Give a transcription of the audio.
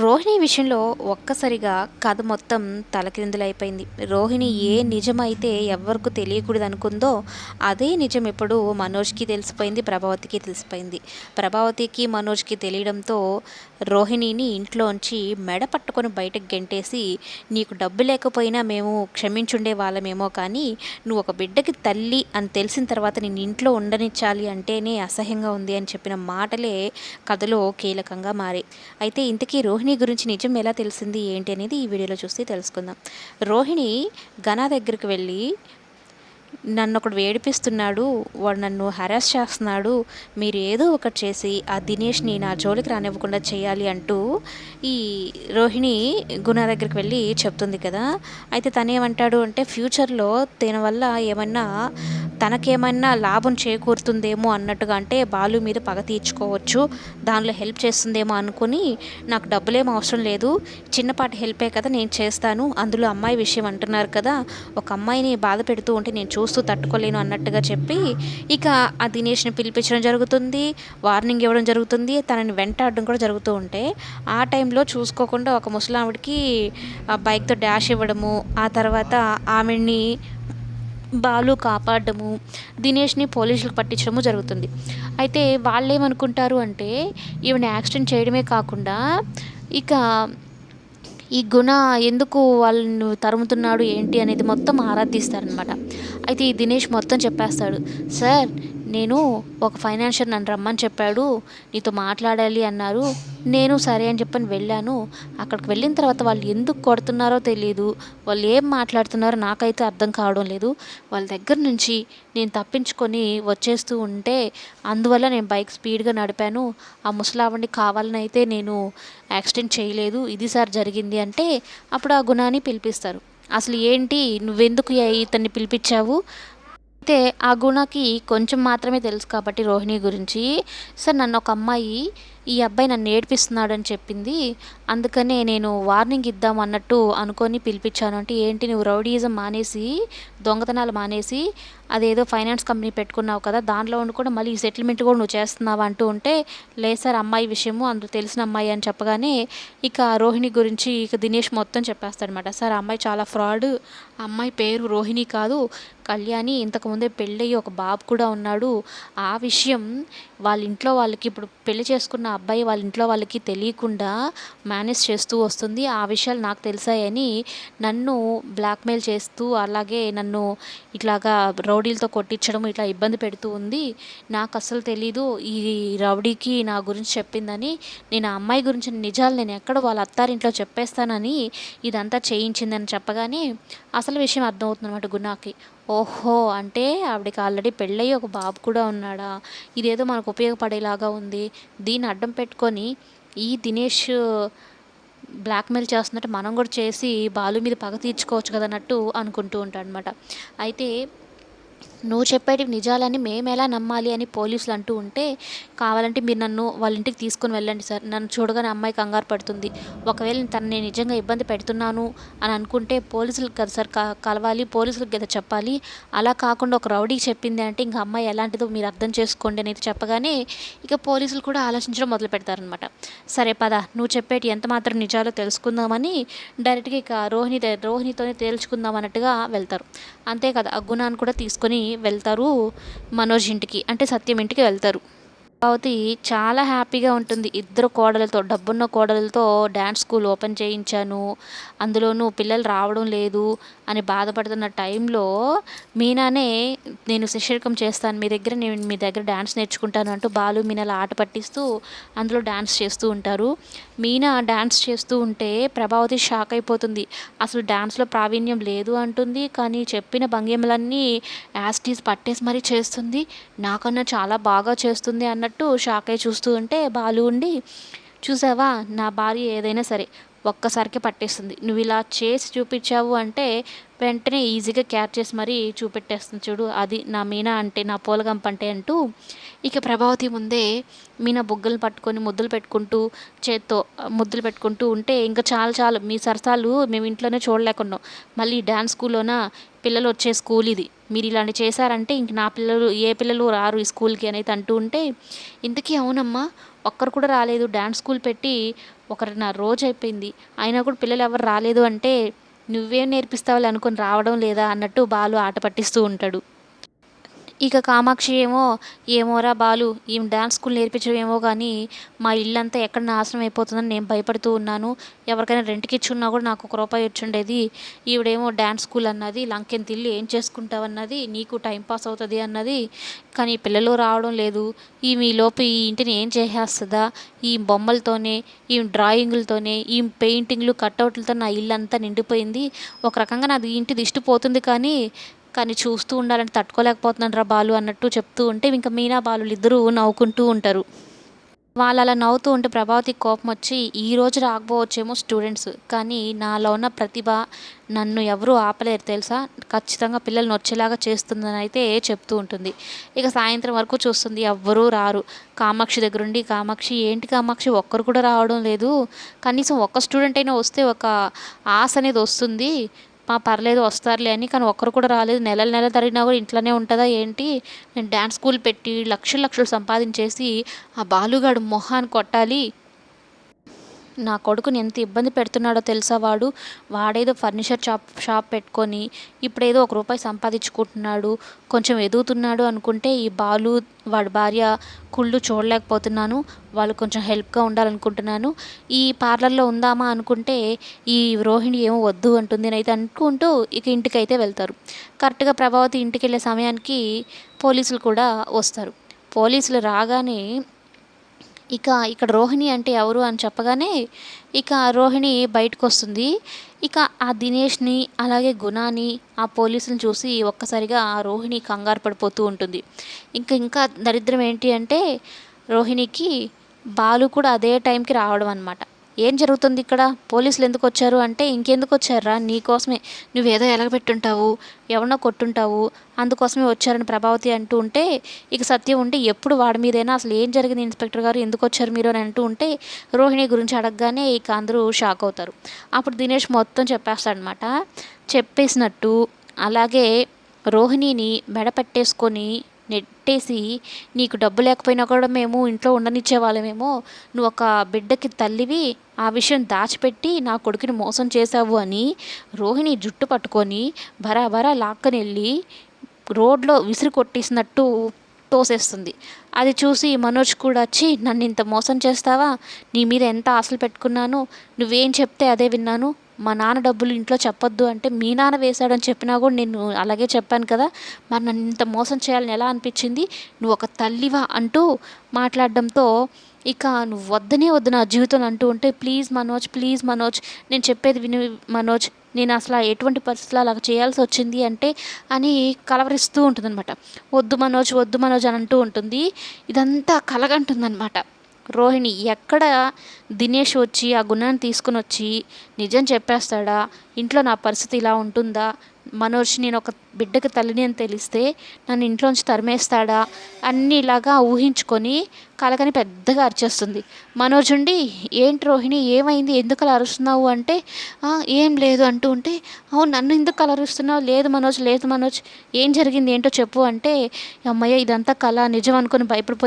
రోహిణి విషయంలో ఒక్కసారిగా కథ మొత్తం తలక్రిందులైపోయింది రోహిణి ఏ నిజమైతే ఎవరికి తెలియకూడదు అనుకుందో అదే నిజం ఎప్పుడు మనోజ్కి తెలిసిపోయింది ప్రభావతికి తెలిసిపోయింది. ప్రభావతికి మనోజ్కి తెలియడంతో రోహిణిని ఇంట్లోంచి మెడ పట్టుకొని బయటకు గెంటేసి నీకు డబ్బు లేకపోయినా మేము క్షమించుండే వాళ్ళమేమో కానీ నువ్వు ఒక బిడ్డకి తల్లి అని తెలిసిన తర్వాత నేను ఇంట్లో ఉండనిచ్చాలి అంటేనే అసహ్యంగా ఉంది అని చెప్పిన మాటలే కథలో కీలకంగా మారాయి. అయితే ఇంతకీ రోహిణి గురించి నిజం ఎలా తెలిసింది ఏంటి అనేది ఈ వీడియోలో చూస్తే తెలుసుకుందాం. రోహిణి ఘనా దగ్గరికి వెళ్ళి నన్ను ఒకడు వేడిపిస్తున్నాడు వాడు నన్ను హెరాస్ చేస్తున్నాడు మీరు ఏదో ఒకటి చేసి ఆ దినేష్ని నా జోలికి రానివ్వకుండా చేయాలి అంటూ ఈ రోహిణి గుణ దగ్గరికి వెళ్ళి చెప్తుంది కదా. అయితే తనేమంటాడు అంటే ఫ్యూచర్లో దీనివల్ల ఏమన్నా తనకేమైనా లాభం చేకూరుతుందేమో అన్నట్టుగా అంటే బాలు మీద పగ తీర్చుకోవచ్చు. దానిలో హెల్ప్ చేస్తుందేమో అనుకుని నాకు డబ్బులేం అవసరం లేదు. చిన్నపాటి హెల్పే కదా నేను చేస్తాను. అందులో అమ్మాయి విషయం అంటున్నారు కదా. ఒక అమ్మాయిని బాధ పెడుతూ ఉంటే నేను చూస్తూ తట్టుకోలేను అన్నట్టుగా చెప్పి ఇక ఆ దినేష్ని పిలిపించడం జరుగుతుంది. వార్నింగ్ ఇవ్వడం జరుగుతుంది. తనని వెంటాడడం కూడా జరుగుతూ ఉంటే ఆ టైంలో చూసుకోకుండా ఒక ముసలావిడికి బైక్తో డాష్ ఇవ్వడము ఆ తర్వాత ఆమెని బాలు కాపాడము దినేష్ని పోలీసులకు పట్టించడము జరుగుతుంది. అయితే వాళ్ళు ఏమనుకుంటారు అంటే ఈవిని యాక్సిడెంట్ చేయడమే కాకుండా ఇక ఈ గుణ ఎందుకు వాళ్ళను తరుముతున్నాడు ఏంటి అనేది మొత్తం ఆరా తీస్తారనమాట అయితే ఈ దినేష్ మొత్తం చెప్పేస్తాడు సార్ నేను ఒక ఫైనాన్షియర్ నన్ను రమ్మని చెప్పాడు. నీతో మాట్లాడాలి అన్నారు. నేను సరే అని చెప్పని వెళ్ళాను. అక్కడికి వెళ్ళిన తర్వాత వాళ్ళు ఎందుకు కొడుతున్నారో తెలియదు వాళ్ళు ఏం మాట్లాడుతున్నారో నాకైతే అర్థం కావడం లేదు. వాళ్ళ దగ్గర నుంచి నేను తప్పించుకొని వచ్చేస్తూ ఉంటే అందువల్ల నేను బైక్ స్పీడ్గా నడిపాను. ఆ ముసలావండి కావాలని అయితే నేను యాక్సిడెంట్ చేయలేదు. ఇది సార్ జరిగింది అంటే అప్పుడు ఆ గుణాన్ని పిలిపిస్తారు. అసలు ఏంటి? నువ్వెందుకు ఇతన్ని పిలిపించావు? అయితే ఆ గుణకి కొంచెం మాత్రమే తెలుసు కాబట్టి రోహిణి గురించి. సార్ నన్ను ఒక అమ్మాయి ఈ అబ్బాయి నన్ను ఏడిపిస్తున్నాడు అని చెప్పింది. అందుకనే నేను వార్నింగ్ ఇద్దాం అన్నట్టు అనుకొని పిలిపించాను. అంటే ఏంటి నువ్వు రౌడీజం మానేసి దొంగతనాలు మానేసి అదేదో ఫైనాన్స్ కంపెనీ పెట్టుకున్నావు కదా దాంట్లో ఉండి కూడా మళ్ళీ ఈ సెటిల్మెంట్ కూడా నువ్వు చేస్తున్నావు అంటూ ఉంటే లేదు సార్ అమ్మాయి విషయము అందులో తెలిసిన అమ్మాయి అని చెప్పగానే ఇక రోహిణి గురించి ఇక దినేష్ మొత్తం చెప్పేస్తాడనమాట సార్ అమ్మాయి చాలా ఫ్రాడ్ ఆ అమ్మాయి పేరు రోహిణి కాదు. కళ్యాణి ఇంతకుముందే పెళ్ళయ్యి ఒక బాబు కూడా ఉన్నాడు. ఆ విషయం వాళ్ళ ఇంట్లో వాళ్ళకి ఇప్పుడు పెళ్ళి చేసుకున్న అబ్బాయి వాళ్ళ ఇంట్లో వాళ్ళకి తెలియకుండా మేనేజ్ చేస్తూ వస్తుంది. ఆ విషయాలు నాకు తెలిసాయని నన్ను బ్లాక్మెయిల్ చేస్తూ అలాగే నన్ను ఇట్లాగా రౌడీలతో కొట్టించడం ఇట్లా ఇబ్బంది పెడుతూ ఉంది. నాకు అసలు తెలీదు. ఈ రౌడీకి నా గురించి చెప్పిందని నేను ఆ అమ్మాయి గురించి నిజాలు నేను ఎక్కడ వాళ్ళ అత్తారింట్లో చెప్పేస్తానని ఇదంతా చేయించిందని చెప్పగానే అసలు విషయం అర్థమవుతుంది అనమాట గుణాకి. ఓహో అంటే ఆవిడకి ఆల్రెడీ పెళ్ళయి ఒక బాబు కూడా ఉన్నాడా? ఇదేదో మనకు ఉపయోగపడేలాగా ఉంది. దీన్ని అడ్డం పెట్టుకొని ఈ దినేష్ బ్లాక్మెయిల్ చేస్తున్నట్టు మనం కూడా చేసి బాలు మీద పగ తీర్చుకోవచ్చు కదా అన్నట్టు అనుకుంటూ ఉంటాడు అనమాట అయితే నువ్వు చెప్పేటి నిజాలని మేము ఎలా నమ్మాలి అని పోలీసులు అంటూ ఉంటే కావాలంటే మీరు నన్ను వాళ్ళ ఇంటికి తీసుకొని వెళ్ళండి సార్. నన్ను చూడగానే అమ్మాయి కంగారు పడుతుంది. ఒకవేళ తను నేను నిజంగా ఇబ్బంది పెడుతున్నాను అని అనుకుంటే పోలీసులకు కదా సార్ కలవాలి పోలీసులకు కదా చెప్పాలి. అలా కాకుండా ఒక రౌడీకి చెప్పింది అంటే ఇంకా అమ్మాయి ఎలాంటిదో మీరు అర్థం చేసుకోండి అనేది చెప్పగానే ఇక పోలీసులు కూడా ఆలోచించడం మొదలు పెడతారనమాట సరే పద నువ్వు చెప్పేటి ఎంత మాత్రం నిజాలో తెలుసుకుందామని డైరెక్ట్గా ఇక రోహిణి రోహిణితోనే తేల్చుకుందాం అన్నట్టుగా వెళ్తారు. అంతే కదా ఆ గుణాన్ని కూడా తీసుకొని వెళ్తారు మనోజ్ ఇంటికి అంటే సత్యం ఇంటికి వెళ్తారు. భవతి చాలా హ్యాపీగా ఉంటుంది. ఇద్దరు కోడలతో డబ్బున్న కోడలతో డ్యాన్స్ స్కూల్ ఓపెన్ చేయించాను. అందులోనూ పిల్లలు రావడం లేదు అని బాధపడుతున్న టైంలో మీనానే నేను శిష్యకం చేస్తాను. మీ దగ్గర నేను మీ దగ్గర డ్యాన్స్ నేర్చుకుంటాను అంటూ బాలు మీనాల ఆట పట్టిస్తూ అందులో డ్యాన్స్ చేస్తూ ఉంటారు. మీనా డ్యాన్స్ చేస్తూ ఉంటే ప్రభావతి షాక్ అయిపోతుంది. అసలు డ్యాన్స్లో ప్రావీణ్యం లేదు అంటుంది. కానీ చెప్పిన భంగిమలన్నీ యాస్టీస్ పట్టేసి మరీ చేస్తుంది. నాకన్నా చాలా బాగా చేస్తుంది అన్న అన్నట్టు షాక్ అయి చూస్తూ ఉంటే బాలు ఉండి చూసావా నా భార్య ఏదైనా సరే ఒక్కసారికి పట్టేస్తుంది. నువ్వు ఇలా చేసి చూపించావు అంటే వెంటనే ఈజీగా క్యాచ్ చేసి మరీ చూపెట్టేస్తుంది చూడు. అది నా మీనా అంటే నా పూలగంప అంటే అంటూ ఇక ప్రభావతి ముందే మీనా బుగ్గలు పట్టుకొని ముద్దులు పెట్టుకుంటూ చేత్తో ముద్దులు పెట్టుకుంటూ ఉంటే ఇంకా చాలా చాలు. మీ సరసాలు మేము ఇంట్లోనే చూడలేకున్నాం. మళ్ళీ డ్యాన్స్ స్కూల్లోన? పిల్లలు వచ్చే స్కూల్ ఇది. మీరు ఇలాంటి చేశారంటే ఇంక నా పిల్లలు ఏ పిల్లలు రారు ఈ స్కూల్కి అనేది అంటూ ఉంటే ఇంతకీ అవునమ్మా ఒక్కరు కూడా రాలేదు. డ్యాన్స్ స్కూల్ పెట్టి ఒకరిన్నర రోజు అయిపోయింది. అయినా కూడా పిల్లలు ఎవరు రాలేదు అంటే నువ్వేం నేర్పిస్తావు అనుకుని రావడం లేదా అన్నట్టు బాలు ఆట పట్టిస్తూ ఉంటాడు. ఇక కామాక్షి ఏమో ఏమోరా బాలు ఈమె డ్యాన్స్ స్కూల్ నేర్పించడమేమో కానీ మా ఇల్లంతా ఎక్కడ నాశనం అయిపోతుందని నేను భయపడుతూ ఉన్నాను. ఎవరికైనా రెంట్కి ఇచ్చున్నా కూడా నాకు ఒక రూపాయి వచ్చిండేది. ఈవిడేమో డ్యాన్స్ స్కూల్ అన్నది లంకెన్ తిల్లి ఏం చేసుకుంటావు అన్నది నీకు టైం పాస్ అవుతుంది అన్నది. కానీ పిల్లలు రావడం లేదు. ఈ మీ లోపు ఈ ఇంటిని ఏం చేసేస్తుందా? ఈ బొమ్మలతోనే ఈ డ్రాయింగులతోనే ఈ పెయింటింగ్లు కట్అవుట్లతో నా ఇల్లు అంతా నిండిపోయింది. ఒక రకంగా నాది ఇంటి దిష్టిపోతుంది కానీ కానీ చూస్తూ ఉండాలని తట్టుకోలేకపోతున్నాను రా బాలు అన్నట్టు చెప్తూ ఉంటే ఇంకా మీనా బాలులు ఇద్దరూ నవ్వుకుంటూ ఉంటారు. వాళ్ళు అలా నవ్వుతూ ఉంటే ప్రభావతికి కోపం వచ్చి ఈ రోజు రాకపోవచ్చేమో స్టూడెంట్స్ కానీ నాలో ఉన్న ప్రతిభ నన్ను ఎవరు ఆపలేరు తెలుసా? ఖచ్చితంగా పిల్లల్ని వచ్చేలాగా చేస్తుందని అయితే చెప్తూ ఉంటుంది. ఇక సాయంత్రం వరకు చూస్తుంది ఎవ్వరూ రారు. కామాక్షి దగ్గరుండి కామాక్షి ఏంటి కామాక్షి? ఒక్కరు కూడా రావడం లేదు. కనీసం ఒక్క స్టూడెంట్ అయినా వస్తే ఒక ఆశ అనేది వస్తుంది. మా పర్లేదు వస్తారులే అని. కానీ ఒక్కరు కూడా రాలేదు. నెలల నెల తరిగినా కూడా ఇంట్లోనే ఉంటుందా ఏంటి? నేను డ్యాన్స్ స్కూల్ పెట్టి లక్షలు లక్షలు సంపాదించేసి ఆ బాలుగాడు మొహాన్ని కొట్టాలి. నా కొడుకుని ఎంత ఇబ్బంది పెడుతున్నాడో తెలుసా వాడు? వాడేదో ఫర్నిచర్ షాప్ షాప్ పెట్టుకొని ఇప్పుడేదో ఒక రూపాయి సంపాదించుకుంటున్నాడు కొంచెం ఎదుగుతున్నాడు అనుకుంటే ఈ బాలు వాడి భార్య కుళ్ళు చూడలేకపోతున్నాను వాళ్ళు కొంచెం హెల్ప్గా ఉండాలనుకుంటున్నాను. ఈ పార్లర్లో ఉందామా అనుకుంటే ఈ రోహిణి ఏమో వద్దు అంటుంది. అయితే అనుకుంటూ ఇక ఇంటికైతే వెళ్తారు. కరెక్ట్గా ప్రభావతి ఇంటికి వెళ్ళే సమయానికి పోలీసులు కూడా వస్తారు. పోలీసులు రాగానే ఇక ఇక్కడ రోహిణి అంటే ఎవరు అని చెప్పగానే ఇక రోహిణి బయటకు వస్తుంది ఇక ఆ దినేష్ని అలాగే గుణాని ఆ పోలీసులను చూసి ఒక్కసారిగా ఆ రోహిణి కంగారు పడిపోతూ ఉంటుంది. ఇంకా ఇంకా దరిద్రం ఏంటి అంటే రోహిణికి బాలు కూడా అదే టైంకి రావడం అనమాట ఏం జరుగుతుంది ఇక్కడ? పోలీసులు ఎందుకు వచ్చారు? అంటే ఇంకెందుకు వచ్చారా? నీకోసమే. నువ్వేదో ఎలగబెట్టుంటావు ఎవరినో కొట్టుంటావు అందుకోసమే వచ్చారని ప్రభావతి అంటూ ఉంటే ఇక సత్యం ఉంటే ఎప్పుడు వాడి మీదైనా అసలు ఏం జరిగింది ఇన్స్పెక్టర్ గారు ఎందుకు వచ్చారు మీరు అని అంటూ ఉంటే రోహిణి గురించి అడగగానే ఇక అందరూ షాక్ అవుతారు. అప్పుడు దినేష్ మొత్తం చెప్పేస్తాడనమాట చెప్పేసినట్టు అలాగే రోహిణిని మెడ పెట్టేసుకొని నెట్టేసి నీకు డబ్బు లేకపోయినా కూడా మేము ఇంట్లో ఉండనిచ్చే వాళ్ళమేమో నువ్వు ఒక బిడ్డకి తల్లివి ఆ విషయం దాచిపెట్టి నా కొడుకుని మోసం చేశావు అని రోహిణి జుట్టు పట్టుకొని బరాబరా లాక్కని వెళ్ళి రోడ్లో విసిరి కొట్టేసినట్టు తోసేస్తుంది. అది చూసి మనోజ్ కూడా వచ్చి నన్ను ఇంత మోసం చేస్తావా? నీ మీద ఎంత ఆశలు పెట్టుకున్నాను? నువ్వేం చెప్తే అదే విన్నాను. మా నాన్న డబ్బులు ఇంట్లో చెప్పొద్దు అంటే మీ నాన్న వేశాడని చెప్పినా కూడా నేను అలాగే చెప్పాను కదా. మరి నన్ను ఇంత మోసం చేయాలని ఎలా అనిపించింది? నువ్వు ఒక తల్లివా? అంటూ మాట్లాడడంతో ఇక నువ్వు వద్దనే వద్దు నా జీవితం అంటూ ఉంటే ప్లీజ్ మనోజ్ ప్లీజ్ మనోజ్ నేను చెప్పేది విని మనోజ్. నేను అసలు ఎటువంటి పరిస్థితులు అలా చేయాల్సి వచ్చింది అంటే అని కలవరిస్తూ ఉంటుందన్నమాట. వద్దు మనోజ్ వద్దు మనోజ్ అని అంటూ ఉంటుంది. ఇదంతా కలగంటుందన్నమాట. రోహిణి ఎక్కడ దినేష్ వచ్చి ఆ గుణాన్ని తీసుకుని వచ్చి నిజం చెప్పేస్తాడా? ఇంట్లో నా పరిస్థితి ఇలా ఉంటుందా? మనోజ్ నేను ఒక బిడ్డకి తల్లిని అని తెలిస్తే నన్ను ఇంట్లోంచి తరిమేస్తాడా? అన్నీ ఇలాగా ఊహించుకొని కలకని పెద్దగా అరిచేస్తుంది. మనోజ్ ఉండి ఏంటి రోహిణి ఏమైంది? ఎందుకు అలా అరుస్తున్నావు? అంటే ఏం లేదు అంటూ ఉంటే అవును నన్ను ఎందుకు అలా అరుస్తున్నావు? లేదు మనోజ్ లేదు మనోజ్ ఏం జరిగింది? ఏంటో చెప్పు అంటే అమ్మయ్య ఇదంతా కళ నిజం అనుకుని భయపడిపోయాను.